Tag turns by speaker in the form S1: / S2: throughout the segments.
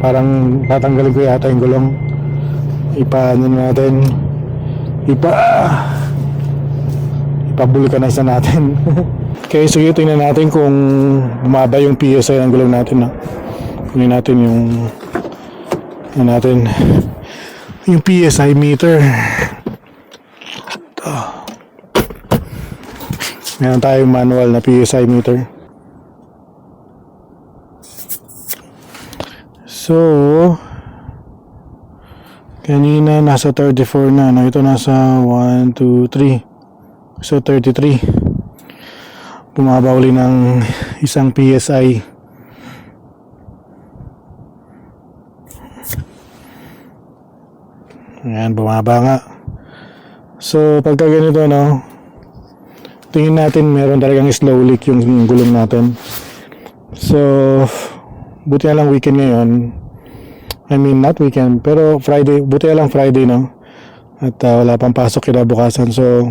S1: Parang tatanggalin ko yata yung gulong. Ipa ano natin. Ipa ipa-vulcanize na natin. okay, so yun tingnan natin kung bumaba yung PSI ng gulong natin. No? Kunin natin yung ano natin yung PSI meter. Ito. Meron tayong manual na PSI meter. So, kanina nasa 34 na. No? Ito nasa 1, 2, 3. So, 33. Bumaba uli ng isang PSI. Ayan, bumaba nga. So, pagka ganito, no, tingin natin meron talagang slow leak yung, gulong natin. So, buti na lang weekend ngayon. I mean, not weekend, pero Friday, buti lang Friday, no? At ah, wala pang pasok kinabukasan. So,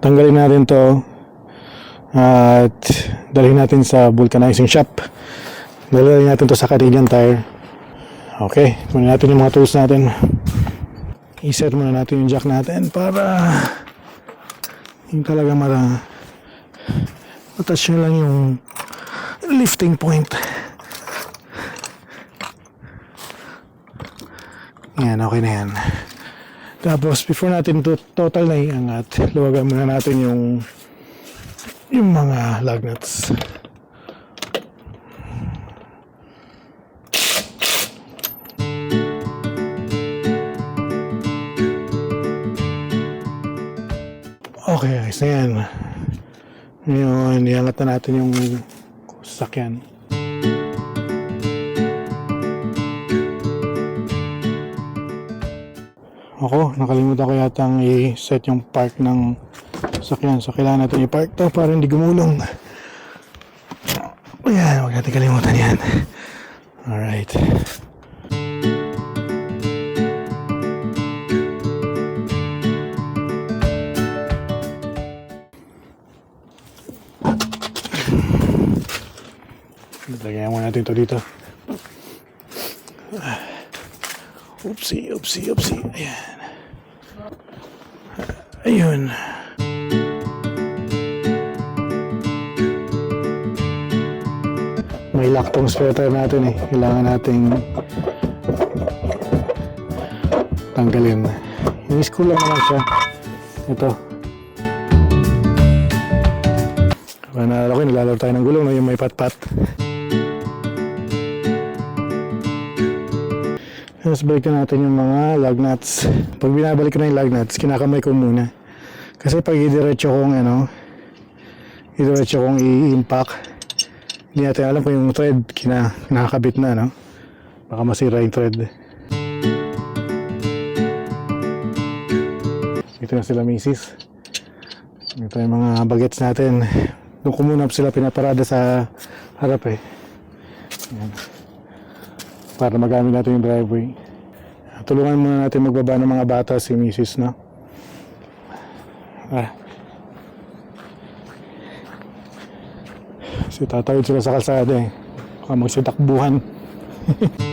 S1: tanggalin natin to at dalhin natin sa vulcanizing shop. Dalhin natin to sa Canadian Tire. Okay, kunin natin yung mga tools natin. I-set muna natin yung jack natin para yung talaga mara nyo lang yung lifting point. Yan, okay na yan. Tapos, before natin to total na iangat, luwagan muna natin yung yung mga lug nuts. Okay, ayos na yan. Ngayon, iangat na natin yung sasakyan. Ako, nakalimutan ko yatang i-set yung park ng sasakyan. So, kailangan natin i-park to para hindi gumulong. Ayan, huwag natin kalimutan yan. Alright. Lagyan mo natin to dito. Oopsie, oopsie, oopsie. Ayan. Ayun. May lock tong spare tire natin eh. Kailangan nating tanggalin. Yung school lang naman siya. Ito. Kaya naalala ko, nilalaro tayo ng gulong no? yung may pat-pat. Tapos balikan natin yung mga lug nuts. Pag binabalik ko na yung lug nuts, kinakamay ko muna. Kasi pag idiretso kong ano, idiretso kong i-impact, hindi natin alam kung yung thread kina, nakakabit na, no? Baka masira yung thread. Ito na sila misis. Ito yung mga bagets natin. Doon ko muna sila pinaparada sa harap eh. Yan para magamit natin yung driveway. Tulungan muna natin magbaba ng mga bata si Mrs. No? Ah. Si tatawid sila sa kalsada eh. Baka magsitakbuhan.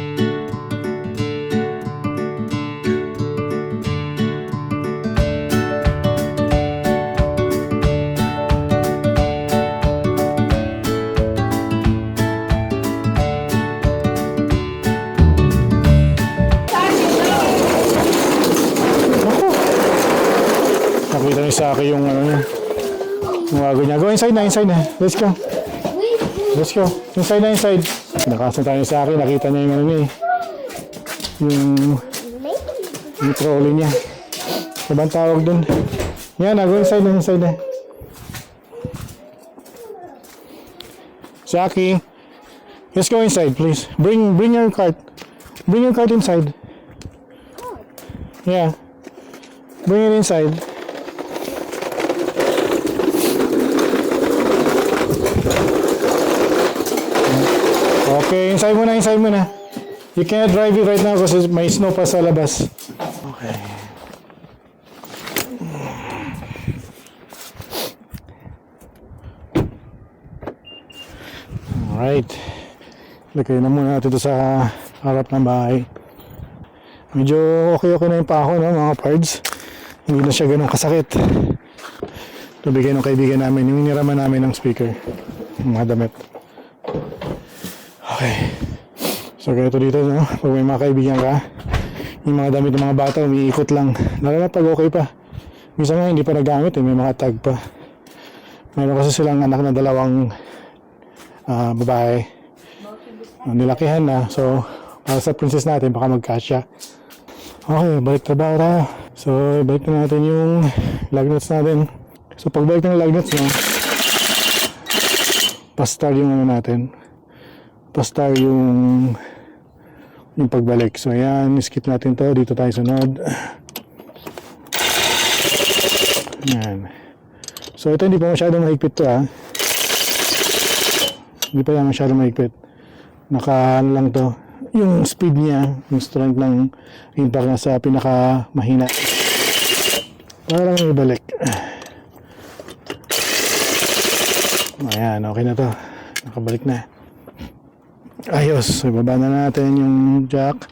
S1: inside na, inside na. Let's go. Let's go. Inside na, inside. Nakasan tayo sa akin. Nakita niya yung ano niya eh. Yung... Yung trolley niya. Ano bang tawag dun? Yan na, go inside na, inside na. Saki. Let's go inside, please. Bring bring your cart. Bring your cart inside. Yeah. Bring it inside. Okay, inside mo na, inside mo na. You can't drive it right now kasi may snow pa sa labas. Okay. Alright. Lagay na muna natin ito sa harap ng bahay. Medyo okay-okay na yung pako, no, mga parts. Hindi na siya ganun kasakit. Ito bigay ng kaibigan namin, yung niraman namin ng speaker. Mga damit. Okay. So, ganito dito, no? Pag may mga kaibigan ka, yung mga damit ng mga bata, umiikot lang. Lalo na pag okay pa. Minsan nga hindi pa nagamit, eh. may mga tag pa. Meron kasi silang anak na dalawang ah, babae. Ah, nilakihan na. So, para sa princess natin, baka magkasya. Okay, balik trabaho tayo. So, balik na natin yung lug nuts natin. So, pagbalik ng lug nuts, no, pastar yung ano natin. Pastar yung yung pagbalik. So, ayan, skip natin to. Dito tayo sunod. Ayan. So, ito hindi pa masyadong mahigpit to, ha. Hindi pa yan masyadong mahigpit. Naka, ano lang to. Yung speed niya, yung strength ng impact na sa pinaka mahina. Para lang ibalik. Ayan, okay na to. Nakabalik na. Ayos. Ibaba na natin yung jack.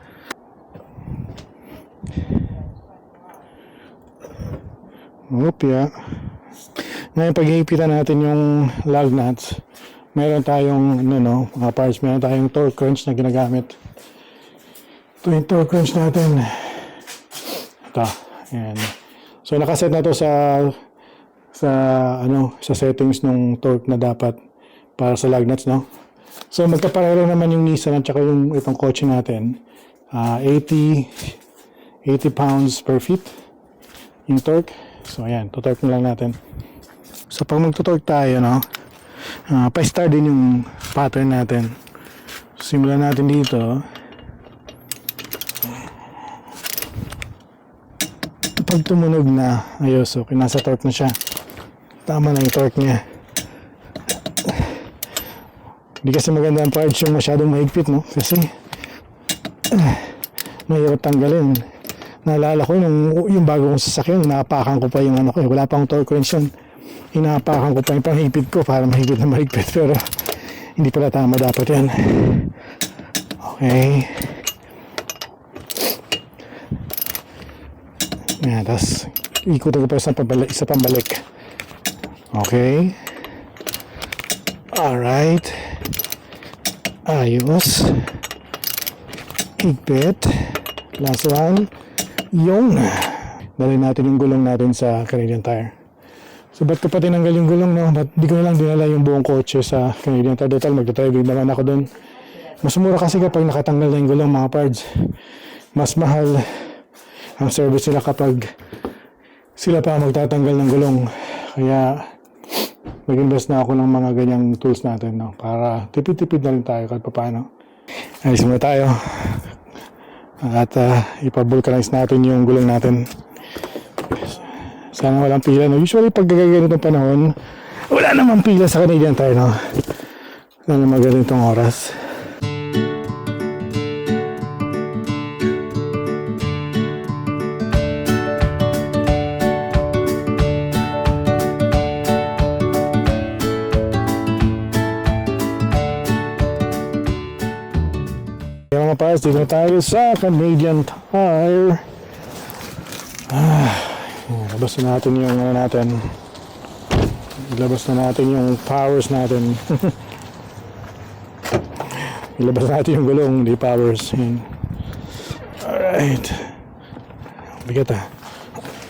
S1: Opya. Ngayon, pag natin yung lug nuts, meron tayong, ano no, mga parts, meron tayong torque wrench na ginagamit. Ito yung torque wrench natin. Ito. Ayan. So, nakaset na to sa sa ano sa settings ng torque na dapat para sa lug nuts no so magkapareho naman yung Nissan at saka yung itong kotse natin. Ah, 80 80 pounds per feet yung torque. So ayan tutorque na lang natin. So pag magtutorque tayo no ah, pa-star din yung pattern natin. Simulan natin dito. Pag tumunog na ayos okay nasa torque na siya. Tama na yung torque niya hindi kasi maganda ang parts yung masyadong mahigpit no? Kasi ah, mahirap tanggalin. Naalala ko nung yung bago kong sasakyan naapakan ko pa yung ano ko eh, wala pang torque wrench yun. Inaapakan ko pa yung panghigpit ko para mahigpit na mahigpit pero hindi pala tama dapat yan. Okay. Ayan, tapos ikutin ko pa sa pambalik, isa pambalik. Okay. Alright. Ayos. Higpit. Last one. Yung. Dali natin yung gulong natin sa Canadian Tire. So, ba't ko pa tinanggal yung gulong, no? Ba't di ko na lang dinala yung buong kotse sa Canadian Tire? Total, magta-driving naman ako doon. Mas mura kasi kapag nakatanggal na yung gulong, mga parts. Mas mahal ang service nila kapag sila pa ang magtatanggal ng gulong. Kaya nag-invest na ako ng mga ganyang tools natin no? para tipid-tipid na rin tayo kahit paano. Ayos muna tayo. At uh, ipabulkanize natin yung gulong natin. Sana walang pila. No? Usually pag gaganitong panahon, wala namang pila sa Canadian Tire. No? Wala namang ganitong oras. Mga pares, dito tayo sa Canadian Tire. Ah, ilabas na natin yung ano natin. Ilabas na natin yung powers natin. Ilabas natin yung gulong, di powers. Yan. Alright. Bigat ah.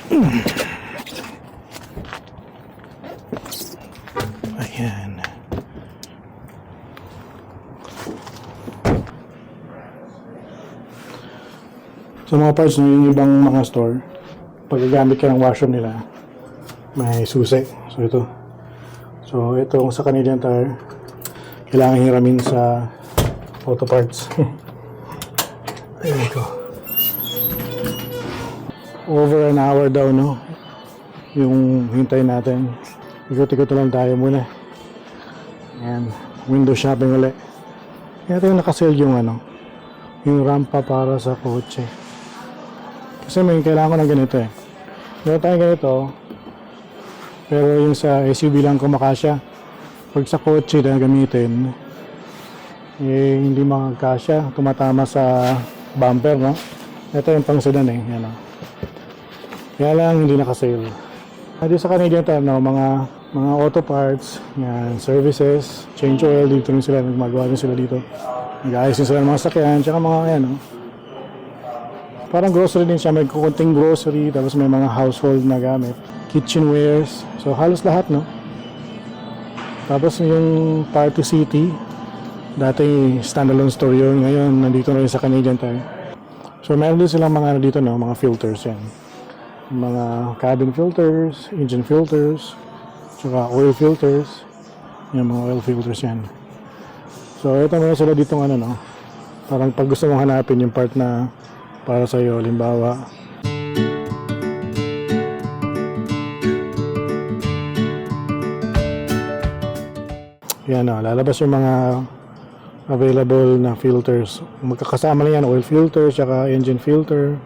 S1: Sa mga parts no, yung ibang mga store, pag gagamit ka ng washroom nila, may susi. So ito. So ito sa Canadian Tire, kailangan hiramin sa auto parts. Ayan ito. Over an hour daw, no? Yung hintay natin. Ikot-ikot lang tayo muna. Ayan. Window shopping ulit. Kaya tayo nakasale yung ano, yung rampa para sa kotse. Kasi may kailangan ko ng ganito eh. Meron tayong ganito, pero yung sa SUV lang kumakasya. Pag sa kotse na gamitin, eh, hindi makakasya, tumatama sa bumper, no? Ito yung pang sedan eh, yan o. Kaya lang hindi nakasale. Dito sa Canadian Tire, no, mga mga auto parts, yan, services, change oil, dito rin sila, nagmagawa rin sila dito. Nag-ayos din sila ng mga sakyan, tsaka mga, yan, no? Parang grocery din siya, may kukunting grocery, tapos may mga household na gamit, kitchenwares, so halos lahat, no? Tapos yung Party City, dati standalone store yun, ngayon nandito na rin sa Canadian Tire. So meron din silang mga ano dito, no, mga filters yan. Mga cabin filters, engine filters, tsaka oil filters. Yung mga oil filters yan. So ito meron sila dito ano, no, parang pag gusto mong hanapin yung part na para sa iyo, limbawa, Yan o, lalabas yung mga available na filters. Magkakasama lang yan, oil filter, tsaka engine filter.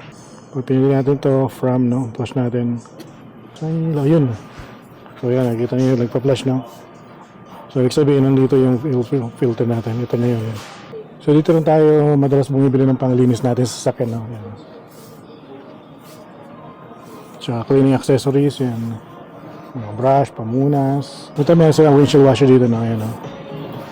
S1: Pag pinili natin to from, no, flush natin. Saan yun? Yun. So yan, nakita niyo nagpa-flush, no? So, ibig sabihin, nandito yung fil- fil- filter natin. Ito na yun. So, dito rin tayo madalas bumibili ng panglinis natin sa sakyan, no? Yan. Tsaka cleaning accessories, yan mga brush, pamunas. Ito meron silang windshield washer dito na ayan o.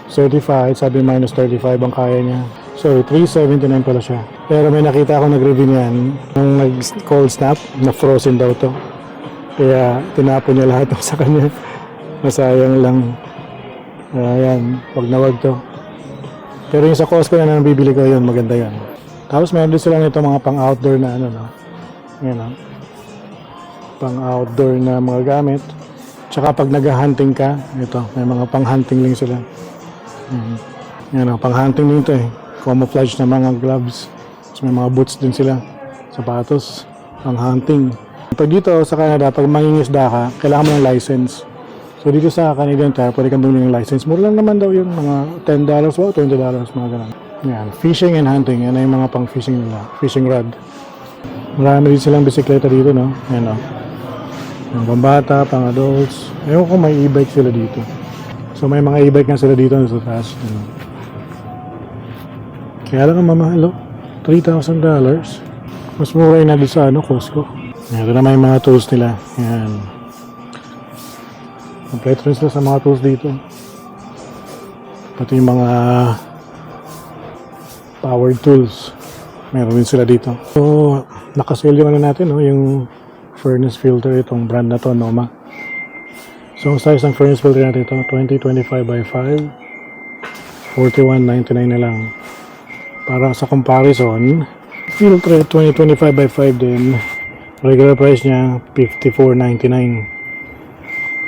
S1: Certified, sabi minus 35 ang kaya niya. Sorry, 379 pala siya. Pero may nakita ako nag-review niyan, nung nag-cold snap, na frozen daw to. Kaya tinapon niya lahat sa kanya. Masayang lang. Ayan, wag na wag to. Pero yung sa Costco na nabibili ko yun, maganda yan. Tapos meron din silang ito mga pang-outdoor na ano, no? Ayan o pang outdoor na mga gamit. Tsaka pag nag-hunting ka, ito, may mga pang-hunting lang sila. Mm. Yan o, pang-hunting din ito eh. Camouflage na mga gloves. Tapos may mga boots din sila. Sapatos, pang-hunting. Pag dito sa Canada, pag mangingisda ka, kailangan mo ng license. So dito sa Canadian Tire, pwede kang bumili ng license. Mura lang naman daw yun, mga $10 o $20, mga ganun. Yan, fishing and hunting, yan ay yung mga pang-fishing nila. Fishing rod. Marami din silang bisikleta dito, no? Yan o. Yung pambata, pang adults. Ewan ko may e-bike sila dito. So may mga e-bike nga sila dito sa taas. Ano. Kaya lang ang mamahal, oh. $3,000. Mas mura yun na doon sa ano, Costco. Ito naman yung mga tools nila. Yan. Kompleto rin sila sa mga tools dito. Pati yung mga power tools. Meron din sila dito. So, nakasale yung ano natin, no? yung furnace filter itong brand na to, Noma. So, ang size ng furnace filter natin ito, 2025 by 5. 41.99 na lang. Para sa comparison, filter 2025 by 5 din. Regular price niya, 54.99.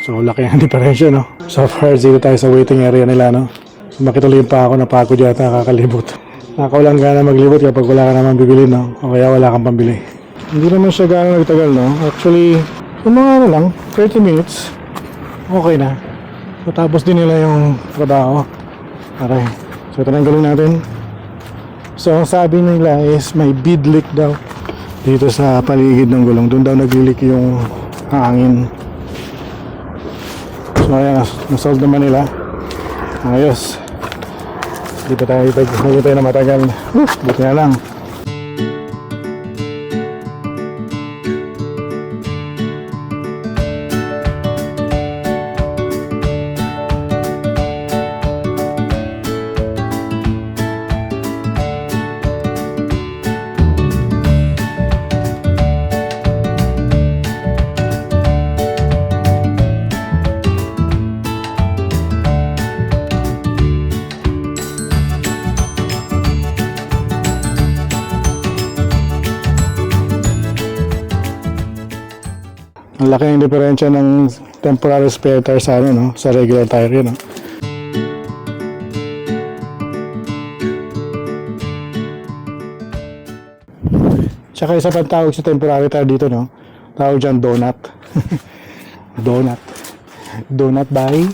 S1: So, laki ang diferensya, no? So far, dito tayo sa waiting area nila, no? So, makituloy pa ako, napagod yata, kakalibot. Nakakawalan ka na maglibot kapag wala ka naman bibili, no? O kaya wala kang pambili. Hindi naman siya gano'ng nagtagal, no? Actually, yung mga ano lang, 30 minutes, okay na. So, tapos din nila yung trabaho. Aray. So, ito na gawin natin. So, ang sabi nila is may bead leak daw dito sa paligid ng gulong. Doon daw nag-leak yung hangin. Nas- nasolve naman nila. Ayos. Dito tayo, dito tayo na matagal. Buti na lang. Ang laki ng diferensya ng temporary spare tire sa ano, no? Sa regular tire yun, no? Tsaka isa pang tawag sa temporary tire dito, no? Tawag dyan donut. donut. Donut by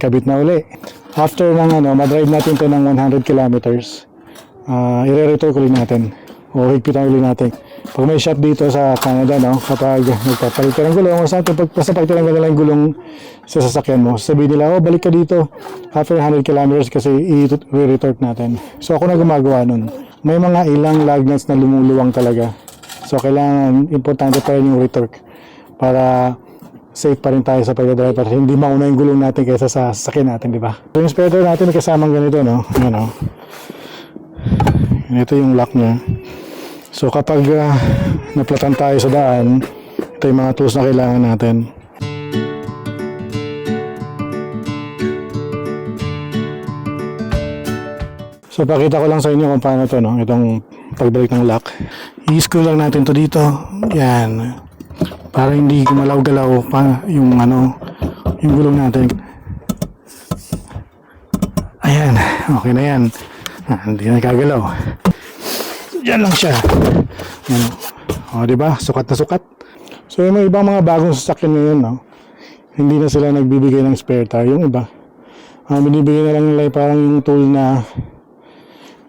S1: kabit na uli. After ng ano, madrive natin to ng 100 kilometers, uh, ire-return ulit natin o higpitan ulit natin. Pag may shop dito sa Canada, no, kapag nagpapalit ka ng gulong o sa pag basta pag tinanggal nila yung gulong sa sasakyan mo, sabihin nila, oh, balik ka dito after 100 kilometers kasi i-retort natin. So ako na gumagawa nun. May mga ilang lug nuts na lumuluwang talaga. So kailangan, importante pa rin yung retorque para safe pa rin tayo sa pagdadrive para hindi mauna yung gulong natin kaysa sa sasakyan natin, di ba? So, yung spreader natin may kasamang ganito, no? Yan, no? Ito yung lock niya. So kapag uh, naplatan tayo sa daan, ito yung mga tools na kailangan natin. So pakita ko lang sa inyo kung paano to no, itong pagbalik ng lock. I-screw lang natin to dito. Yan. Para hindi gumalaw-galaw pa yung ano, yung gulong natin. Ayan, okay na yan. Ah, hindi na nagagalaw. Yan lang siya. Yan. O, di ba? Sukat na sukat. So, yung mga ibang mga bagong sasakyan ngayon, no? Hindi na sila nagbibigay ng spare tire. Yung iba, ang binibigay na lang nila parang yung tool na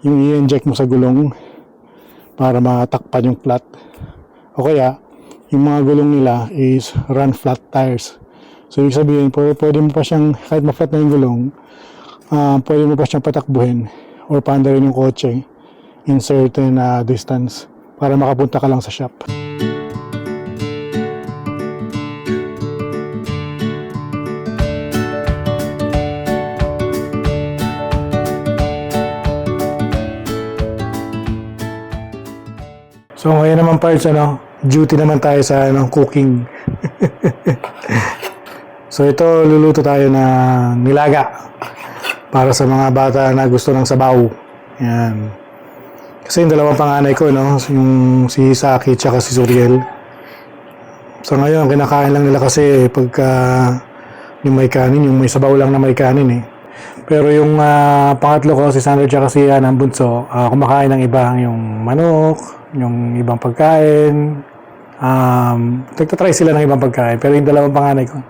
S1: yung i-inject mo sa gulong para matakpan yung flat. O kaya, yung mga gulong nila is run flat tires. So, ibig sabihin, pwede, mo pa siyang, kahit ma-flat na yung gulong, ah, pwede mo pa siyang patakbuhin or paandarin yung kotse in certain uh, distance para makapunta ka lang sa shop. So ngayon naman parts ano, duty naman tayo sa ano, cooking. so ito luluto tayo na nilaga para sa mga bata na gusto ng sabaw. Yan. Kasi yung dalawang panganay ko, no? Yung si Saki tsaka si Suriel. So ngayon, kinakain lang nila kasi pagka yung may kanin, yung may sabaw lang na may kanin eh. Pero yung ah, pangatlo ko, si Sandra tsaka si Anang Bunso, ah, kumakain ng iba, yung manok, yung ibang pagkain. Um, nagtatry sila ng ibang pagkain. Pero yung dalawang panganay ko,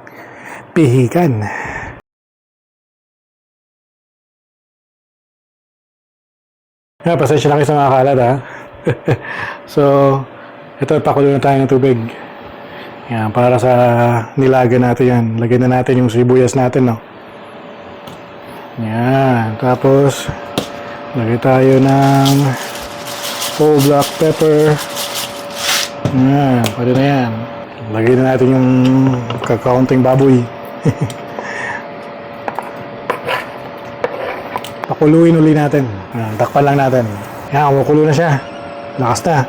S1: pihikan. Yeah, pasensya na sa mga kalat ha. so, ito, pakulo na tayo ng tubig. Yan, para sa nilaga natin yan. Lagyan na natin yung sibuyas natin, no? Yan, tapos, lagay tayo ng whole black pepper. Yan, pwede na yan. Lagay na natin yung kakaunting baboy. Pakuluin uli natin. Takpan lang natin. Yan, kumukulo na siya. Lakas na.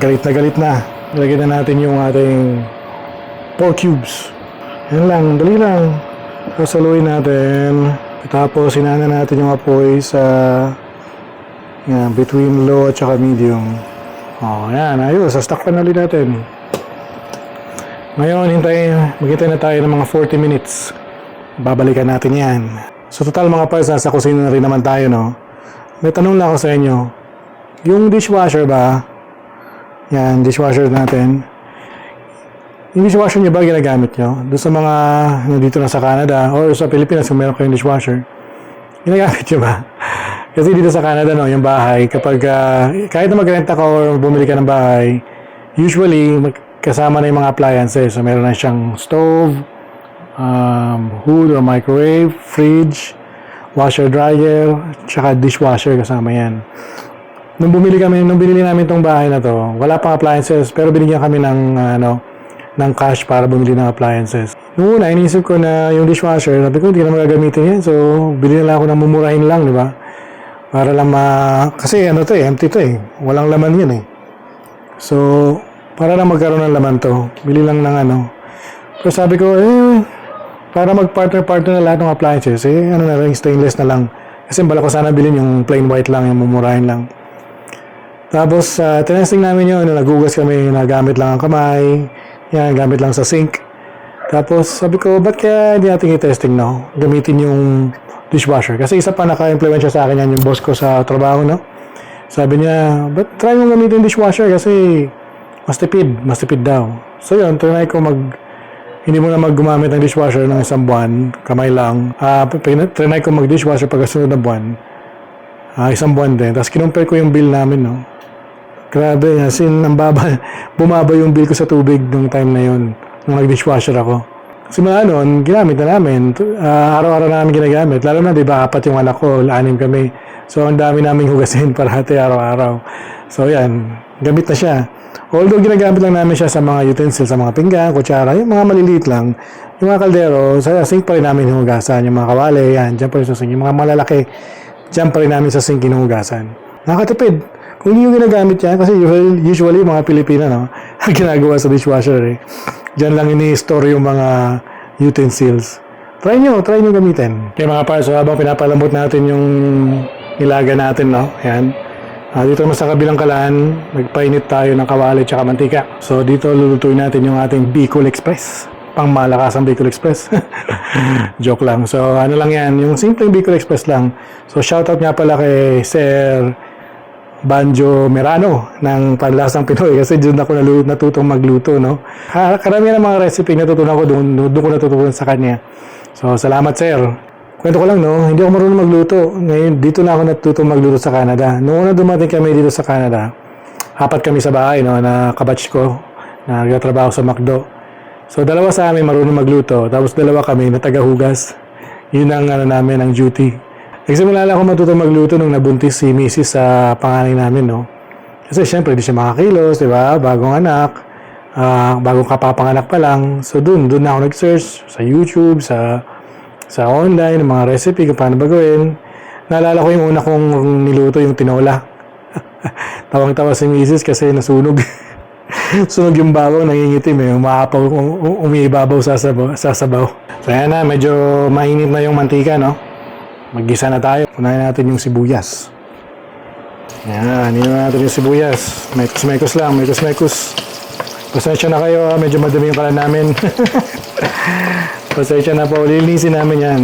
S1: Galit na galit na. Lagyan na natin yung ating pork cubes. Yan lang, dali lang. Sasaluin natin. Tapos, sinana natin yung apoy sa yan, between low at saka medium. Oh, yan, ayos. Sastakpan na ulit natin. Ngayon, hintay, maghintay na tayo ng mga 40 minutes. Babalikan natin yan. So total mga pals, nasa kusina na rin naman tayo, no? May tanong lang ako sa inyo. Yung dishwasher ba, yan, dishwasher natin, yung dishwasher nyo ba ginagamit nyo? Doon sa mga nandito na sa Canada or sa Pilipinas kung meron kayong dishwasher, ginagamit nyo ba? Kasi dito sa Canada, no, yung bahay, kapag ah, kahit na magrenta ka or bumili ka ng bahay, usually kasama na yung mga appliances. So meron na siyang stove, um, hood or microwave, fridge, washer dryer, tsaka dishwasher kasama yan. Nung bumili kami, nung binili namin tong bahay na to, wala pang appliances, pero binigyan kami ng ano, ng cash para bumili ng appliances. Noong una, inisip ko na yung dishwasher, sabi ko, hindi na magagamitin yan. So, bili na lang ako ng mumurahin lang, di ba? Para lang ma... Kasi ano to eh, empty to eh. Walang laman yan eh. So, para lang magkaroon ng laman to, bili lang ng ano. Pero sabi ko, eh, para mag-partner-partner na lahat ng appliances, eh, ano na lang, stainless na lang. Kasi bala ko sana bilhin yung plain white lang, yung mumurahin lang. Tapos, uh, tinesting namin yun, nagugas kami, nagamit lang ang kamay, yan, gamit lang sa sink. Tapos, sabi ko, ba't kaya hindi natin i-testing, no? Gamitin yung dishwasher. Kasi isa pa naka-implement siya sa akin yan, yung boss ko sa trabaho, no? Sabi niya, ba't try mo gamitin dishwasher kasi mas tipid, mas tipid daw. So yun, try ko mag hindi mo na maggumamit ng dishwasher ng isang buwan, kamay lang. Uh, trinay ko mag-dishwasher pag sunod na buwan. Ah, isang buwan din. Tapos kinumpare ko yung bill namin, no. Grabe, as in, ang baba, bumaba yung bill ko sa tubig nung time na yun, nung nag-dishwasher ako. Simula noon, ginamit na namin. Ah, araw-araw namin ginagamit. Lalo na, di ba, apat yung anak ko, anim kami. So, ang dami namin hugasin parati araw-araw. So, yan, gamit na siya. Although ginagamit lang namin siya sa mga utensils, sa mga pinggan, kutsara, yung mga maliliit lang. Yung mga kaldero, sa sink pa rin namin hinugasan. Yung mga kawali, yan, dyan pa rin sa sink. Yung mga malalaki, dyan pa rin namin sa sink hinugasan. Nakakatipid. Kung yung ginagamit yan, kasi usually, usually mga Pilipina, no, ginagawa sa dishwasher, eh. Dyan lang ini-store yung mga utensils. Try nyo, try nyo gamitin. Kaya mga parts, so habang pinapalambot natin yung nilaga natin, no, yan, Ah, dito naman sa kabilang kalan, nagpainit tayo ng kawali at mantika. So dito lulutuin natin yung ating Bicol Express. Pang malakas ang Bicol Express. Joke lang. So ano lang yan, yung simpleng Bicol Express lang. So shoutout nga pala kay Sir Banjo Merano ng Panlasang Pinoy kasi doon ako natutong magluto. No? Ha- Karamihan ng mga recipe natutunan ko doon, doon ko natutunan sa kanya. So salamat sir. Kwento ko lang, no? Hindi ako marunong magluto. Ngayon, dito na ako natuto magluto sa Canada. Noong una dumating kami dito sa Canada, apat kami sa bahay, no? Na kabatch ko, na nagtatrabaho sa McDo. So, dalawa sa amin marunong magluto. Tapos, dalawa kami na tagahugas. Yun ang, ano namin, ang duty. Nagsimula lang ako matuto magluto nung nabuntis si Mrs. sa panganay namin, no? Kasi, syempre, di siya makakilos, di ba? Bagong anak. ah bagong kapapanganak pa lang. So, dun, dun na ako nag-search sa YouTube, sa sa online, ng mga recipe kung paano ba. Naalala ko yung una kong niluto, yung tinola. Tawang-tawa si Mrs. kasi nasunog. Sunog yung babaw, nangingitim eh. Umaapaw, um, umiibabaw sa sabaw. Sa sabaw. So yan na, medyo mainit na yung mantika, no? Maggisa na tayo. Unahin natin yung sibuyas. Yan, na natin yung sibuyas. Mekos-mekos lang, mekos-mekos. Pasensya na kayo, ah. medyo madami yung kalan namin. Pasensya na po, lilinisin namin yan.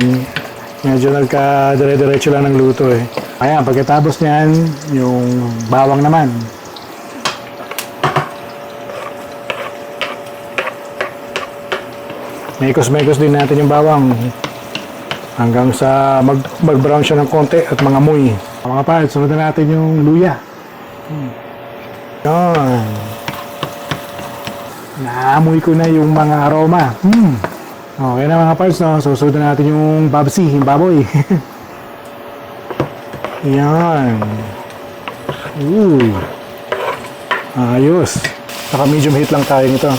S1: Medyo nagka-dire-diretso lang ng luto eh. Ayan, pagkatapos niyan, yung bawang naman. Mekos-mekos din natin yung bawang. Hanggang sa mag, mag-brown siya ng konti at mga amoy. Mga parts, sunod na natin yung luya. Hmm. Yan. Naamoy ko na yung mga aroma. Hmm. Okay na mga parts, no? Susunod na natin yung babsi, yung baboy. Yan. Ooh. Ayos. Naka medium heat lang tayo nito.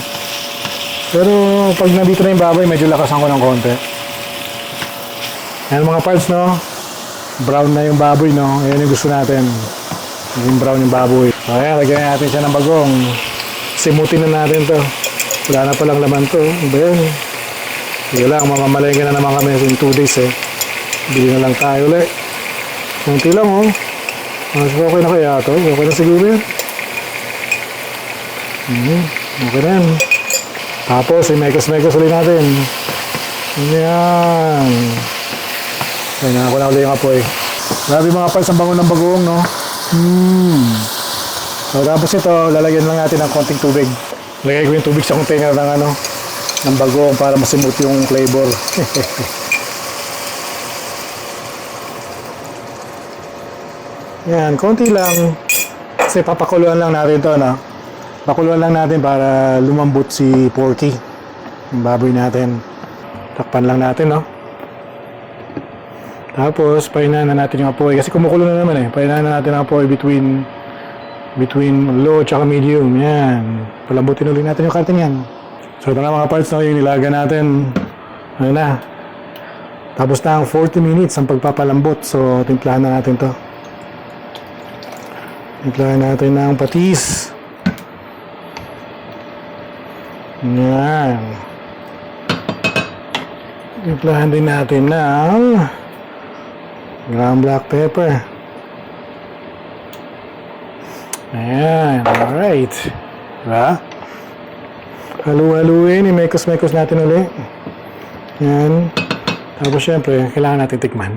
S1: Pero pag nandito na yung baboy, medyo lakasan ko ng konti. Yan mga parts, no? Brown na yung baboy, no? Yan yung gusto natin. Yung brown yung baboy. So, ayan, lagyan natin siya ng bagong. Simutin na natin to. Wala na palang laman to. Ano ba yan? Sige lang, mamamalengke na naman kami in 2 days eh. Bili na lang tayo ulit. Kunti lang oh. Mas okay na kaya to? Okay na siguro yan. Hmm, okay na yan. Tapos, i-mekos-mekos ulit natin. Yan. Ganyan ako na ulit yung apoy. Grabe mga pals, ang bango ng bagoong, no? Hmm. So, tapos ito, lalagyan lang natin ng konting tubig. Lagay ko yung tubig sa container ng ano, ng bagoong para masimot yung flavor. Yan, konti lang. Kasi papakuluan lang natin to, no? Pakuluan lang natin para lumambot si Porky. Yung baboy natin. Takpan lang natin, no? Tapos, pahinaan na natin yung apoy. Kasi kumukulo na naman eh. Pahinaan na natin ang apoy between between low at medium. Yan. Palambutin ulit natin yung karting yan. So, ito na mga parts no, yung nilaga natin. Ano na. Tapos na ang 40 minutes ang pagpapalambot. So, timplahan na natin to. Timplahan natin ng patis. Yan. Timplahan din natin ng ground black pepper. Ayan, alright. Diba? Halu-haluin, i-mekos-mekos natin ulit. Yan. Tapos syempre, kailangan natin tikman.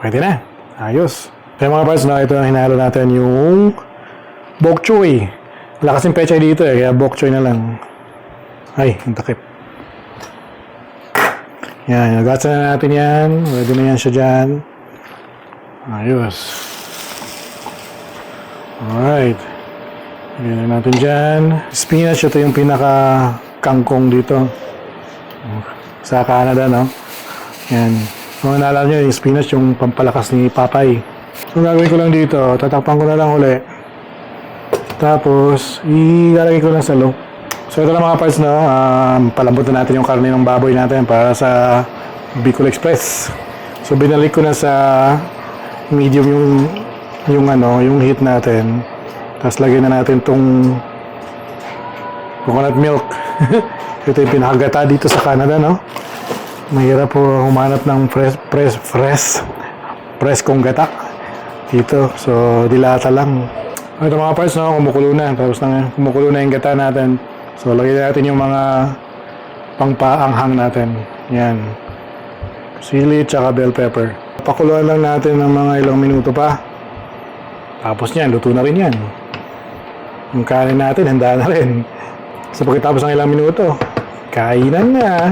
S1: Pwede na. Ayos. Kaya mga parts, no, ito ang hinalo natin yung bok choy. Wala kasing pechay dito eh, kaya bok choy na lang. Ay, ang takip. Yan, nagasa na natin yan. Pwede na yan siya dyan. Ayos. Alright. Lagyan na natin dyan. Spinach, ito yung pinaka kangkong dito. Sa Canada, no? Yan. Kung naalala nyo, yung spinach, yung pampalakas ni Papay. So, gagawin ko lang dito, tatakpan ko na lang uli. Tapos, ilalagay ko lang sa loop. So, ito lang mga parts, no? Um, palambot na natin yung karne ng baboy natin para sa Bicol Express. So, binalik ko na sa medium yung yung ano, yung heat natin. Tapos lagyan na natin tong coconut milk. Ito yung pinakagata dito sa Canada, no? Mahirap po humanap ng fresh, fresh, fresh, fresh kong gata dito. So, dilata lang. Ito mga parts, no? Kumukulo na. Tapos na, kumukulo na yung gata natin. So, lagyan natin yung mga pangpaanghang natin. Yan. Sili, tsaka bell pepper. Pakuluan lang natin ng mga ilang minuto pa. Tapos yan, luto na rin yan. Yung kanin natin, handa na rin. Sa pagkatapos ng ilang minuto, kainan na.